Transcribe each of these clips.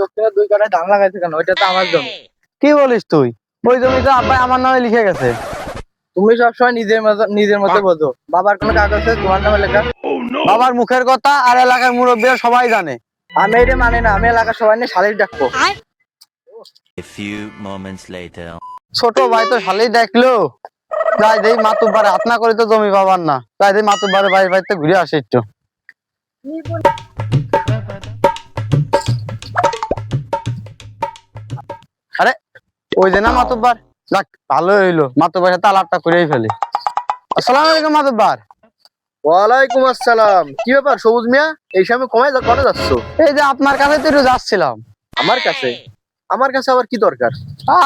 দক্ষিণে দুই কাটায় ধান লাগাইছে কেন? ওইটা তো আমার জমি। কি বলিস তুই? ওই জমিটা আব্বাই আমার নামে লিখে গেছে। তুমি সবসময় নিজের মতো নিজের মতো বোঝো। বাবার কোনো কাগজ আছে? তোমার নামে লেখা? বাবার মুখের কথা আর এলাকার মুরব্বীরা সবাই জানে। আমি এটা মানে না আমি এলাকার সবাই নিয়ে শালির ডাকবো। A few moments later. ছোট ভাই তো শালি দেখল যাই দেই মাতুব্বারে হাত না করে তো জমি পাবার না। যাই দেই মাতুব্বারে বাড়ি বাড়িতে ঘুরে আসে একটু। ওই যে না মাতুব্বার? যাক ভালো হইল। মাতুব্বার সাথে আলাপটা করেই ফেলি। আসসালামু আলাইকুম মাতুব্বার। ওয়ালাইকুম আসসালাম। কি ব্যাপার সবুজ মিয়া? এই সময় কমায় করে যাচ্ছ? এই যে আপনার কাছে তো একটু যাচ্ছিলাম। আমার কাছে? আমার কাছে আবার কি দরকার?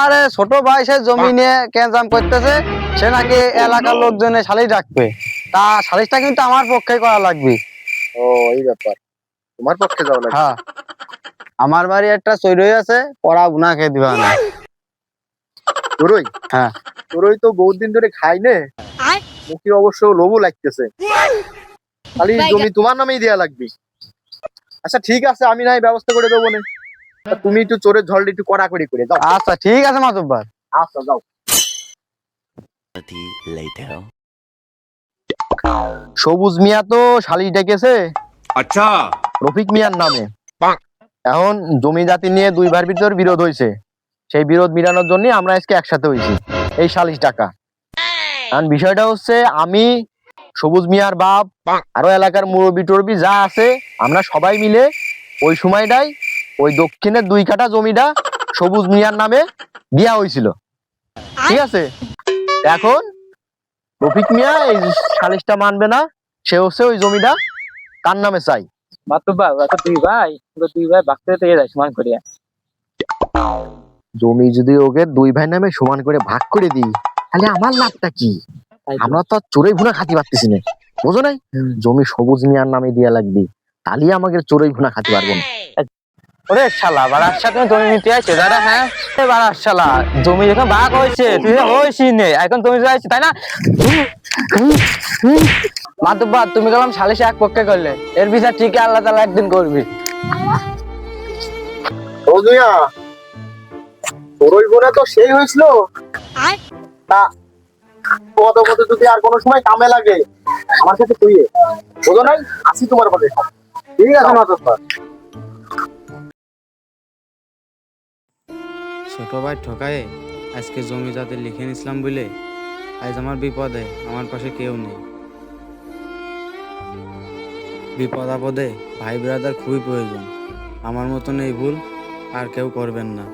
আরে ছোট ভাই সে জমি নিয়ে কেনজাম করতেছে সে নাকি এলাকার লোকজনে সালিশ ডাকবে। তা সালিশটা কিন্তু আমার পক্ষে করা লাগবে। ও এই ব্যাপার। তোমার পক্ষে যাওয়া লাগবে? হ্যাঁ। আমার বাড়ি একটা চৈরই আছে পড়া গুনা খেয়ে দিবা না। চড়ুই হ্যাঁ। তো বহুত দিন ধরে খাই নে। মুখে অবশ্য লোভ লাগতেছে। খালি জমি তোমার নামেই দেয়া লাগবে। আচ্ছা ঠিক আছে আমি নাই ব্যবস্থা করে দেবো তুমি একটু চোরের একটু কড়াকড়ি করে যাও আচ্ছা ঠিক আছে মাতব্বার আচ্ছা যাও। সবুজ মিয়া তো শালি ডেকেছে। আচ্ছা। রফিক মিয়ার নামে। এখন জমি জাতি নিয়ে দুই ভাইয়ের ভিতর বিরোধ হয়েছে সেই বিরোধ মিটানোর জন্য আমরা আজকে একসাথে হয়েছি। এই সালিশ টাকা কারণ বিষয়টা হচ্ছে, আমি, সবুজ মিয়ার বাপ, আরও এলাকার মুরব্বি টরবি যা আছে, আমরা সবাই মিলে ওই সময়টাই ওই দক্ষিণের দুই কাঠা জমিটা সবুজ মিয়ার নামে দেয়া হয়েছিল। ঠিক আছে? এখন রফিক মিয়া এই সালিশটা মানবে না, সে হচ্ছে ওই জমিটা কার নামে চাই। মাত্র দুই ভাই দুই ভাই তো যায় সমান করিয়া। জমি যদি ওকে দুই ভাই নামে সমান করে ভাগ করে দিই তাহলে আমার লাভটা কি? আমরা তো চোরই ভুনা খাতে পারতেছি না। বুঝো নাই? জমি সবুজ মিয়ার নামে দিয়া লাগবে। তাহলে আমাকে চোরই ভুনা খাতে পারব না। ওরে শালা বারার সাথে জমি নিতে আছে দাদা হ্যাঁ? এ বারার শালা জমি যখন ভাগ হয়েছে তুই হয়েছি নে। এখন তুমি যাইছি তাই না? মাতুব্বা তুমি গেলাম সালিশে এক পক্ষে করলে? এর বিচার ঠিক আল্লাহ তালা একদিন করবি। সবুজ বোনে তো সেই হয়েছিল। তা পদ পদে যদি আর কোনো সময় কামে লাগে আমার তুইয়ে বুঝো নাই? আসি তোমার পাশে। ঠিক আছে ছোট ভাই ঠকায়ে আজকে জমি যাতে লিখে নিছিলাম বলে আজ আমার বিপদে আমার পাশে কেউ নেই। বিপদ আপদে ভাই ব্রাদার খুবই প্রয়োজন। আমার মতন এই ভুল আর কেউ করবেন না।